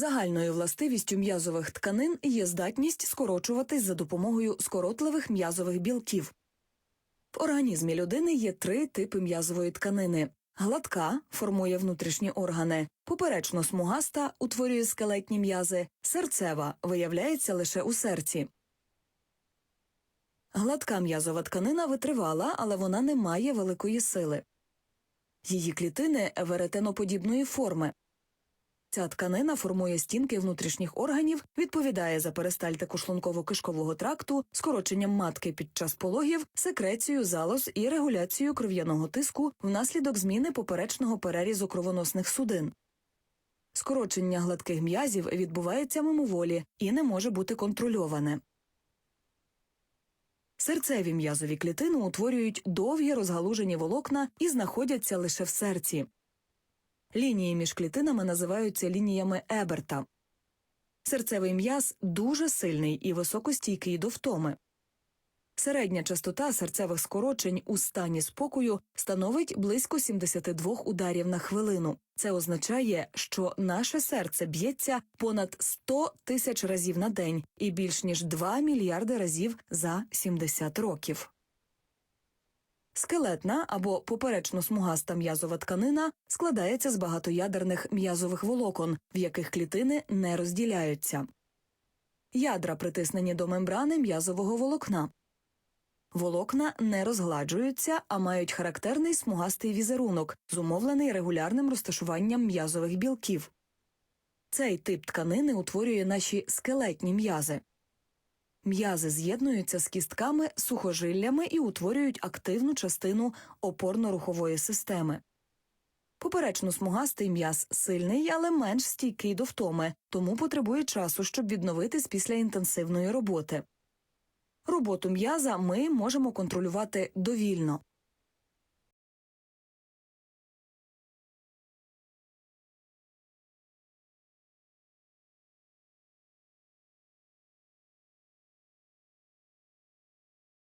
Загальною властивістю м'язових тканин є здатність скорочуватись за допомогою скоротливих м'язових білків. В організмі людини є три типи м'язової тканини. Гладка формує внутрішні органи, поперечно смугаста утворює скелетні м'язи, серцева виявляється лише у серці. Гладка м'язова тканина витривала, але вона не має великої сили. Її клітини веретеноподібної форми. Ця тканина формує стінки внутрішніх органів, відповідає за перистальтику шлунково-кишкового тракту, скороченням матки під час пологів, секрецію залоз і регуляцію кров'яного тиску внаслідок зміни поперечного перерізу кровоносних судин. Скорочення гладких м'язів відбувається мимоволі і не може бути контрольоване. Серцеві м'язові клітини утворюють довгі розгалужені волокна і знаходяться лише в серці. Лінії між клітинами називаються лініями Еберта. Серцевий м'яз дуже сильний і високостійкий до втоми. Середня частота серцевих скорочень у стані спокою становить близько 72 ударів на хвилину. Це означає, що наше серце б'ється понад 100 тисяч разів на день і більш ніж 2 мільярди разів за 70 років. Скелетна або поперечно-смугаста м'язова тканина складається з багатоядерних м'язових волокон, в яких клітини не розділяються. Ядра притиснені до мембрани м'язового волокна. Волокна не розгладжуються, а мають характерний смугастий візерунок, зумовлений регулярним розташуванням м'язових білків. Цей тип тканини утворює наші скелетні м'язи. М'язи з'єднуються з кістками, сухожиллями і утворюють активну частину опорно-рухової системи. Поперечно-смугастий м'яз сильний, але менш стійкий до втоми, тому потребує часу, щоб відновитись після інтенсивної роботи. Роботу м'яза ми можемо контролювати довільно.